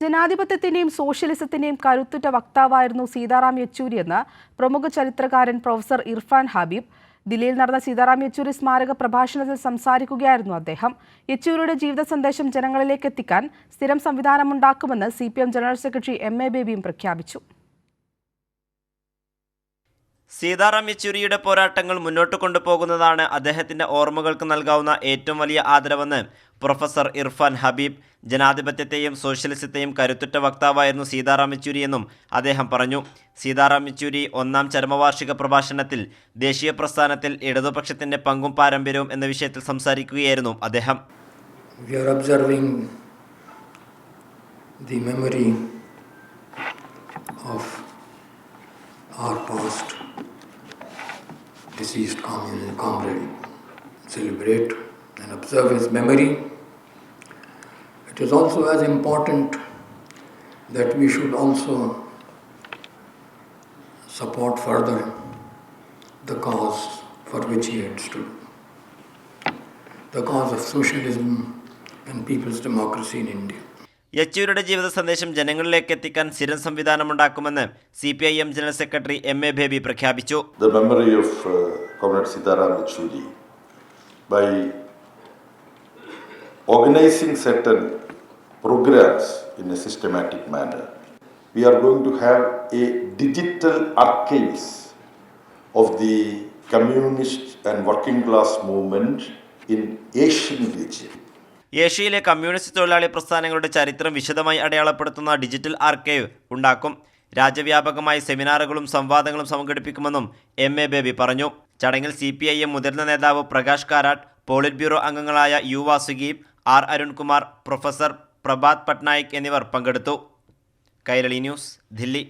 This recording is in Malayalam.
ജനാധിപത്യത്തിന്റെയും സോഷ്യലിസത്തിന്റെയും കരുത്തുറ്റ വക്താവായിരുന്നു സീതാറാം യെച്ചൂരി എന്ന് പ്രമുഖ ചരിത്രകാരൻ പ്രൊഫസർ ഇർഫാൻ ഹബീബ്. ദില്ലിയിൽ നടന്ന സീതാറാം യെച്ചൂരി സ്മാരക പ്രഭാഷണത്തിൽ സംസാരിക്കുകയായിരുന്നു അദ്ദേഹം. യെച്ചൂരിയുടെ ജീവിത സന്ദേശം ജനങ്ങളിലേക്ക് എത്തിക്കാൻ സ്ഥിരം സംവിധാനമുണ്ടാക്കുമെന്ന് C P M general secretary M A ബേബിയും പ്രഖ്യാപിച്ചു. സീതാറാം യെച്ചൂരിയുടെ പോരാട്ടങ്ങൾ മുന്നോട്ട് കൊണ്ടുപോകുന്നതാണ് അദ്ദേഹത്തിന്റെ ഓർമ്മകൾക്ക് നൽകാവുന്ന ഏറ്റവും വലിയ ആദരവെന്ന് പ്രൊഫസർ ഇർഫാൻ ഹബീബ് ജനാധിപത്യത്തെയും സോഷ്യലിസത്തെയും കരുത്തുറ്റ വക്താവായിരുന്നു സീതാറാം യെച്ചൂരി എന്നും അദ്ദേഹം പറഞ്ഞു. സീതാറാം യെച്ചൂരി ഒന്നാം ചരമവാർഷിക പ്രഭാഷണത്തിൽ ദേശീയ പ്രസ്ഥാനത്തിൽ ഇടതുപക്ഷത്തിന്റെ പങ്കും പാരമ്പര്യവും എന്ന വിഷയത്തിൽ സംസാരിക്കുകയായിരുന്നു അദ്ദേഹം. Deceased comrade. Celebrate and observe his memory. It is also as important that we should also support further the cause for which he had stood the cause of socialism and people's democracy in India. യെച്ചൂരിയുടെ ജീവിത സന്ദേശം ജനങ്ങളിലേക്ക് എത്തിക്കാൻ സ്ഥിരം സംവിധാനമുണ്ടാക്കുമെന്ന് C P I M general secretary M A Baby പ്രഖ്യാപിച്ചു the memory of uh, Comrade Sitaram Yechuri by organizing certain programs in a systematic manner. We are going to have a digital archives of the communist and working class movement in Asian region. ഏഷ്യയിലെ കമ്മ്യൂണിസ്റ്റ് തൊഴിലാളി പ്രസ്ഥാനങ്ങളുടെ ചരിത്രം വിശദമായി അടയാളപ്പെടുത്തുന്ന ഡിജിറ്റൽ ആർക്കൈവ് ഉണ്ടാക്കും. രാജ്യവ്യാപകമായി സെമിനാറുകളും സംവാദങ്ങളും സംഘടിപ്പിക്കുമെന്നും എം എ ബേബി പറഞ്ഞു. ചടങ്ങിൽ സി പി ഐ എം മുതിർന്ന നേതാവ് പ്രകാശ് കാരാട്ട് പോളിറ്റ് ബ്യൂറോ അംഗങ്ങളായ U Vasuki R Arunkumar professor Prabhat Patnaik എന്നിവർ പങ്കെടുത്തു. കൈരളി ന്യൂസ് ദില്ലി.